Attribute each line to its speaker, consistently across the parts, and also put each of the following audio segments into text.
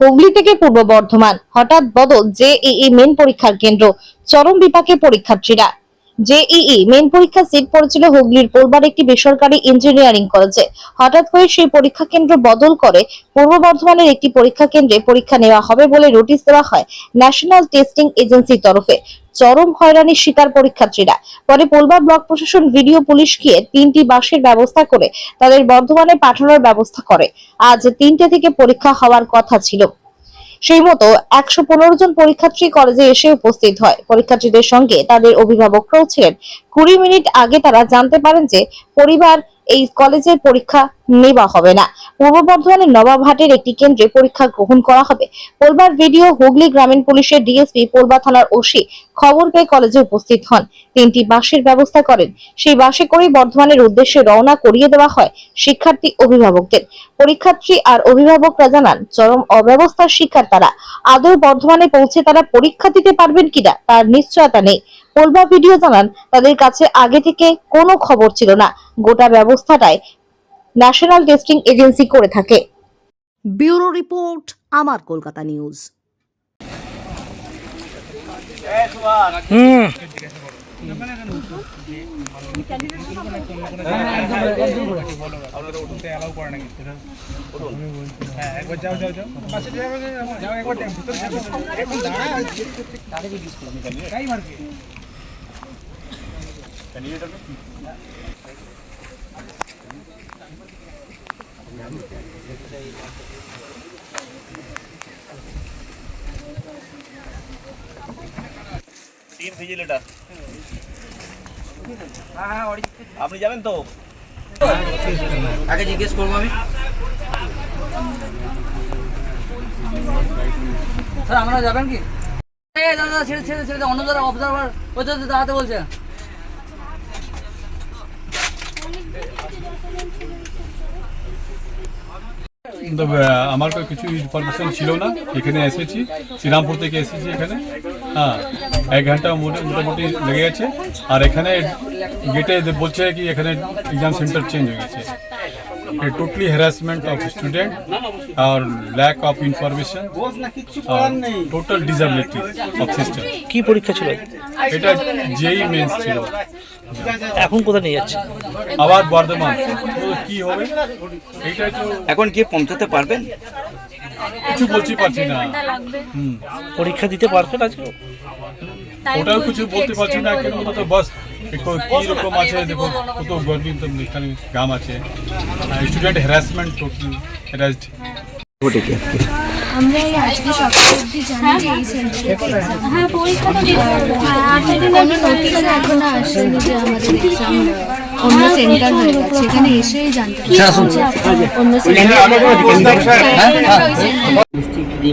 Speaker 1: হুগলি থেকে পূর্ব বর্ধমান। হঠাৎ বদল জেইই মেন পরীক্ষার কেন্দ্র। চরম বিপাকে পরীক্ষার্থীরা। জেইই মেন পরীক্ষা সিট পড়েছিল হুগলির পোলবার একটি বেসরকারি ইঞ্জিনিয়ারিং কলেজে হঠাৎ করে সেই পরীক্ষা কেন্দ্র বদল করে পূর্ব বর্ধমানের একটি পরীক্ষা কেন্দ্রে পরীক্ষা নেওয়া হবে বলে নোটিশ দেওয়া হয় ন্যাশনাল টেস্টিং এজেন্সির তরফে। চরম হয়রানির শিকার পরীক্ষার্থীরা। পরে পোলবার ব্লক প্রশাসন, ভিডিও পুলিশ গিয়ে তিনটি বাসের ব্যবস্থা করে তাদের বর্ধমানে পাঠানোর ব্যবস্থা করে। আজ তিনটে থেকে পরীক্ষা হওয়ার কথা ছিল। সেই মতো একশো পনেরো জন পরীক্ষার্থী কলেজে এসে উপস্থিত হয়। পরীক্ষার্থীদের সঙ্গে তাদের অভিভাবকরাও ছিলেন। কুড়ি মিনিট আগে তারা জানতে পারেন যে পরিবার এই কলেজের পরীক্ষা নেওয়া হবে না। পূর্ব বর্ধমানের নবাবহাটের একটি কেন্দ্রে পরীক্ষা গ্রহণ করা হবে। পোলবার ভিডিও হুগলি গ্রামীণ পুলিশের ডিএসপি পোলবা থানার ওসি খবর পেয়ে কলেজে উপস্থিত হন। তিনটি বাসের ব্যবস্থা করেন। সেই বাসে করেই বর্ধমানের উদ্দেশ্যে রওনা করিয়ে দেওয়া হয় শিক্ষার্থী অভিভাবকদের। পরীক্ষার্থী আর অভিভাবকরা জানান, চরম অব্যবস্থার শিক্ষার তারা। আদৌ বর্ধমানে পৌঁছে তারা পরীক্ষা দিতে পারবেন কিনা তার নিশ্চয়তা নেই। পোলবা ভিডিও জানান তাদের কাছে আগে থেকে কোনো খবর ছিল না। গোটা ব্যবস্থাটাই ন্যাশনাল টেস্টিং এজেন্সি করে থাকে।
Speaker 2: ব্যুরো রিপোর্ট আমার কলকাতা নিউজ।
Speaker 3: তিন আপনি যাবেন তো?
Speaker 4: আগে জিজ্ঞেস করব আমি। স্যার আপনারা যাবেন কি? দাদা দাদা ছেড়ে ছেড়ে ছেড়ে অন্য যারা অবজারভার ওই তো দাঁড়াতে বলছে।
Speaker 5: আমার কিছু ইনফরমেশন ছিল না, এখানে এসেছি, শ্রীরামপুর থেকে এসেছি এখানে। হ্যাঁ এক ঘণ্টা মোটা- মোটামুটি লেগে গেছে। আর এখানে গেটে বলছে কি, এখানে এক্সাম সেন্টার চেঞ্জ হয়ে গেছে। টোটালি হ্যারাসমেন্ট অফ স্টুডেন্ট আর ল্যাক অফ ইনফরমেশন আর টোটাল ডিসএবিলিটি অফ সিস্টেম
Speaker 6: কি পরীক্ষা ছিল?
Speaker 5: এটা যেই মেন্স ছিল।
Speaker 6: এখন কোথায় নিয়ে যাচ্ছে?
Speaker 5: আবার বর্ধমান। তো কি হবে? এইটাই তো
Speaker 4: এখন গিয়ে পৌঁছাতে পারবেন?
Speaker 5: কিছু বলতে পারছি না। হুম
Speaker 6: পরীক্ষা দিতে পারবেন আজকে?
Speaker 5: ওটাও কিছু বলতে পারছি না কেন তো বাস একটু রকম আছে দেখো কত গরমি তো এখানে গাম আছে স্টুডেন্ট হ্যারাসমেন্ট টোটাল হ্যারাসড
Speaker 7: আমরা এই আজকে সকাল অবধি জানি যে এই সেন্টারে হ্যাঁ পরীক্ষা তো কোনো নোটিশ এখনও আসেনি যে আমাদের এক্সাম অন্য সেন্টার হয়ে গেছে এখানে এসেই জানতে অন্য সেন্টার
Speaker 8: ডিস্ট্রিক্ট জি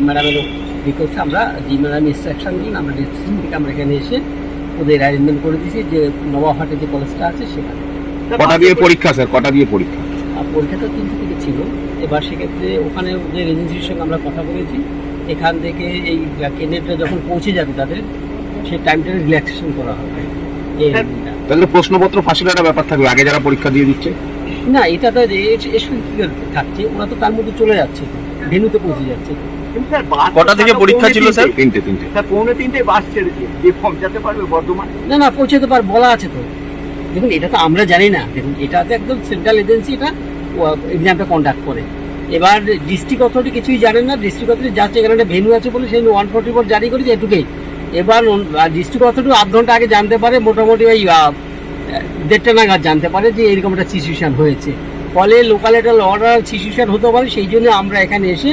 Speaker 8: আমরা জি ম্যাডাম ইনস্ট্রাকশন দিন আমরা ডিস্ট্রিক্ট থেকে আমরা এখানে এসে ওদের অ্যারেঞ্জমেন্ট করে দিয়েছি যে নবাবহাটে যে কলেজটা আছে সেখানে।
Speaker 9: কটা দিয়ে পরীক্ষা স্যার? কটা দিয়ে পরীক্ষা?
Speaker 8: আর পরীক্ষা তো তিনটে থেকে ছিল। এবার সেক্ষেত্রে ওখানে যে এজেন্সির সঙ্গে আমরা কথা বলেছি। এখান থেকে এই কেন্দ্রটা যখন পৌঁছে যাবে তাদের সেই টাইমটা রিল্যাক্সেশন করা হবে। এই
Speaker 9: তাহলে প্রশ্নপত্র ফাঁসির একটা ব্যাপার থাকবে আগে যারা পরীক্ষা দিয়ে দিচ্ছে?
Speaker 8: না এটা তো এর সঙ্গে থাকছে? ওরা তো তার মধ্যে চলে যাচ্ছে। ভেনুতে পৌঁছে যাচ্ছে।
Speaker 3: কটা থেকে পরীক্ষা ছিল স্যার?
Speaker 9: তিনটে তিনটে।
Speaker 3: পৌনে তিনটে বাস ছেড়েছে যে পৌঁছাতে পারবে বর্ধমান।
Speaker 8: না না পৌঁছাতে পার বলা আছে তো। দেখুন এটা তো আমরা জানি না। দেখুন এটা তো একদম সেন্ট্রাল এজেন্সি এটা এক্সামটা কন্ডাক্ট করে। এবার ডিস্ট্রিক্ট অথরিটি কিছুই জানেন না। ডিস্ট্রিক্ট অথরিটি যাচ্ছে এখানে একটা ভেনু আছে বলে সেই ওয়ান ফোর্টি ফোর জারি করেছে এটুকুই। এবার ডিস্ট্রিক্ট অথরিটি আধ ঘণ্টা আগে জানতে পারে মোটামুটি ওই আহ, দেড়টা নাগাদ জানতে পারে যে এরকম একটা সিচুয়েশন হয়েছে। ফলে লোকাল একটা অর্ডার সিচুয়েশন হতে পারে সেই জন্য আমরা এখানে এসে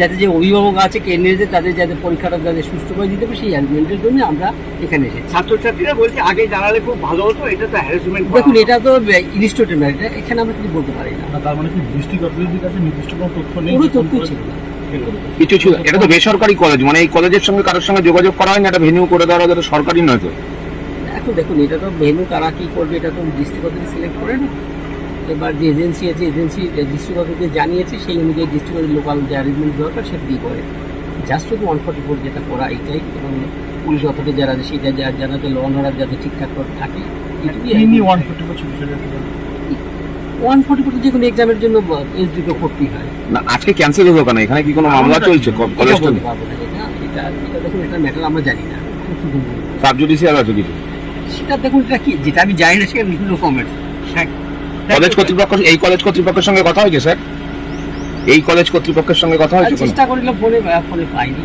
Speaker 8: যাতে যে অভিভাবক আছে কেন্দ্রে তাদের যাতে পরীক্ষাটা যাতে সুস্থ করে দিতে পারে সেই অ্যারেঞ্জমেন্টের জন্য আমরা এখানে এসেছি।
Speaker 3: ছাত্রছাত্রীরা বলছে আগে জানালে খুব ভালো হতো এটা তো হ্যারাসমেন্ট
Speaker 8: দেখুন এটা তো ইনস্টিটিউটের ম্যাটার এখানে আমরা কিছু বলতে পারি না।
Speaker 5: তার মানে কি দৃষ্টিগত কাছে নির্দিষ্ট কোনো তথ্য নেই?
Speaker 8: পুরো তথ্য ছিল। না
Speaker 9: কিছু ছিল এটা তো বেসরকারি কলেজ মানে এই কলেজের সঙ্গে কারোর সঙ্গে যোগাযোগ করা হয় না এটা ভেনিউ করে দেওয়া যাতে সরকারি নয় তো।
Speaker 8: এখন দেখুন এটা তো ভেনু কারা কি করবে এটা তো ডিস্ট্রিক্ট সিলেক্ট করে না। এবার যে এজেন্সি আছে এজেন্সি ডিস্ট্রিক্টকে জানিয়েছে সেই অনুযায়ী ডিস্ট্রিক্টের লোকাল যে অ্যারেঞ্জমেন্ট দরকার সেটা দিয়ে করে। জাস্ট শুধু ওয়ান ফর্টি ফোর যেটা করা এইটাই এবং পুলিশ অথরিটি যারা আছে সেটা যা- যাতে ল অর্ডার যাতে ঠিকঠাক করে থাকে
Speaker 5: ওয়ান
Speaker 8: ফর্টি ফোর যে কোনো এক্সামের জন্য এসডিকে করতেই হয়।
Speaker 9: না আজকে ক্যান্সেল হলো কেন? এখানে কি কোনো মামলা চলছে?
Speaker 8: এটা না দেখুন এটা ম্যাটার আমরা জানি না। কি বলব?
Speaker 9: সাব জুডিশিয়াল আছে কিছু?
Speaker 8: সেটা দেখুন এটা কি যেটা আমি জানি না সেটা বিভিন্ন ফর্মেট
Speaker 9: কলেজ কর্তৃপক্ষ এই কলেজ কর্তৃপক্ষের সঙ্গে কথা হয়েছে স্যার? এই কলেজ কর্তৃপক্ষের সঙ্গে কথা হয়েছে
Speaker 8: চেষ্টা করলে বলে ফোনে পাইনি।